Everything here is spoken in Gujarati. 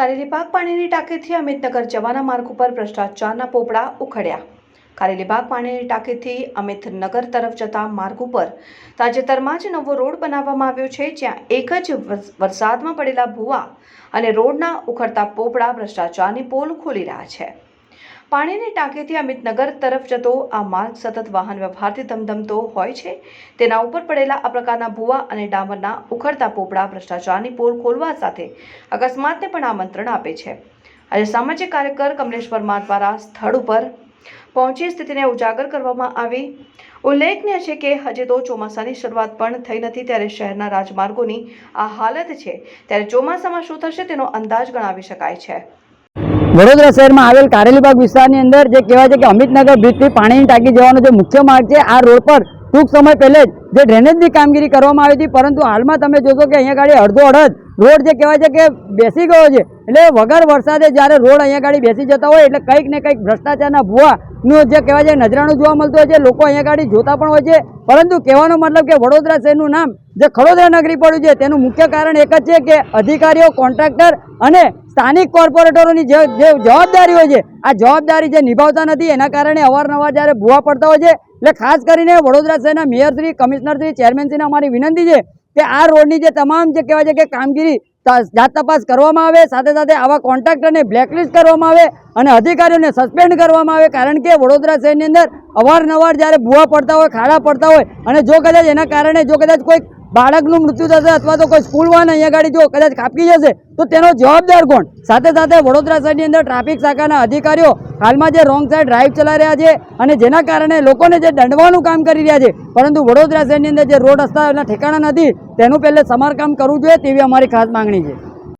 કારેલીબાગ પાણીની ટાંકીથી અમિતનગર જવાના માર્ગ ઉપર ભ્રષ્ટાચારના પોપડા ઉખડ્યા. કારેલીબાગ પાણીની ટાંકીથી અમિતનગર તરફ જતા માર્ગ ઉપર તાજેતરમાં જ નવો રોડ બનાવવામાં આવ્યો છે, જ્યાં એક જ વરસ- વરસાદમાં પડેલા ભૂવા અને રોડના ઉખડતા પોપડા ભ્રષ્ટાચારની પોલ ખોલી રહ્યા છે. પાણીની ટાંકીથી અમિતનગર તરફ જતો આ માર્ગ સતત વાહન વ્યવહારથી ધમધમતો હોય છે. તેના ઉપર પડેલા આ પ્રકારના ભૂવા અને ડામરના ઉખડતા પોપડા ભ્રષ્ટાચારની પોલ ખોલવા સાથે અકસ્માતને પણ આમંત્રણ આપે છે. આજે સામાજિક કાર્યકર કમલેશ વર્મા દ્વારા સ્થળ ઉપર પહોંચી સ્થિતિને ઉજાગર કરવામાં આવી. ઉલ્લેખનીય છે કે હજી તો ચોમાસાની શરૂઆત પણ થઈ નથી ત્યારે શહેરના રાજમાર્ગોની આ હાલત છે. ત્યારે ચોમાસામાં શું થશે તેનો અંદાજ ગણાવી શકાય છે. વડોદરા શહેરમાં આવેલ કારેલીબાગ વિસ્તારની અંદર જે કહેવાય છે કે અમિતનગર બ્રિજથી પાણીની ટાંકી જવાનો જે મુખ્ય માર્ગ છે, આ રોડ પર ટૂંક સમય પહેલે જ જે ડ્રેનેજની કામગીરી કરવામાં આવી હતી, પરંતુ હાલમાં તમે જોશો કે અહીંયા ગાડી અડધો અડધ રોડ જે કહેવાય છે કે બેસી ગયો છે. એટલે વગર વરસાદે જ્યારે રોડ અહીંયા ગાડી બેસી જતા હોય, એટલે કંઈક ને કંઈક ભ્રષ્ટાચારના ભૂવાનું જે કહેવાય છે, નજરાણું જોવા મળતું હોય છે, લોકો અહીંયા ગાડી જોતા પણ હોય છે. પરંતુ કહેવાનો મતલબ કે વડોદરા શહેરનું નામ જે ખડોદરા નગરી પડ્યું છે, તેનું મુખ્ય કારણ એક જ છે કે અધિકારીઓ, કોન્ટ્રાક્ટર અને સ્થાનિક કોર્પોરેટરોની જે જે જવાબદારી હોય છે, આ જવાબદારી જે નિભાવતા નથી, એના કારણે અવારનવાર જ્યારે ભૂવા પડતા હોય છે, એટલે ખાસ કરીને વડોદરા શહેરના મેયરશ્રી કમિશનરશ્રી ચેરમેનશ્રીને અમારી વિનંતી છે કે આ રોડની જે તમામ જે કહેવાય છે કે કામગીરી જાત તપાસ કરવામાં આવે, સાથે સાથે આવા કોન્ટ્રાક્ટરને બ્લેકલિસ્ટ કરવામાં આવે અને અધિકારીઓને સસ્પેન્ડ કરવામાં આવે, કારણ કે વડોદરા શહેરની અંદર અવારનવાર જ્યારે ભૂવા પડતા હોય, ખાડા પડતા હોય અને જો કદાચ એના કારણે જો કદાચ કોઈ બાળકનું મૃત્યુ થશે અથવા તો કોઈ સ્કૂલ વાન અહીંયા ગાડી જો કદાચ કાપી જશે, તો તેનો જવાબદાર કોણ? સાથે સાથે વડોદરા શહેરની અંદર ટ્રાફિક શાખાના અધિકારીઓ હાલમાં જે રોંગ સાઈડ ડ્રાઈવ ચલાવી રહ્યા છે અને જેના કારણે લોકોને જે દંડવાનું કામ કરી રહ્યા છે, પરંતુ વડોદરા શહેરની અંદર જે રોડ રસ્તાના ઠેકાણા નથી, તેનું પહેલે સમારકામ કરવું જોઈએ તેવી અમારી ખાસ માંગણી છે.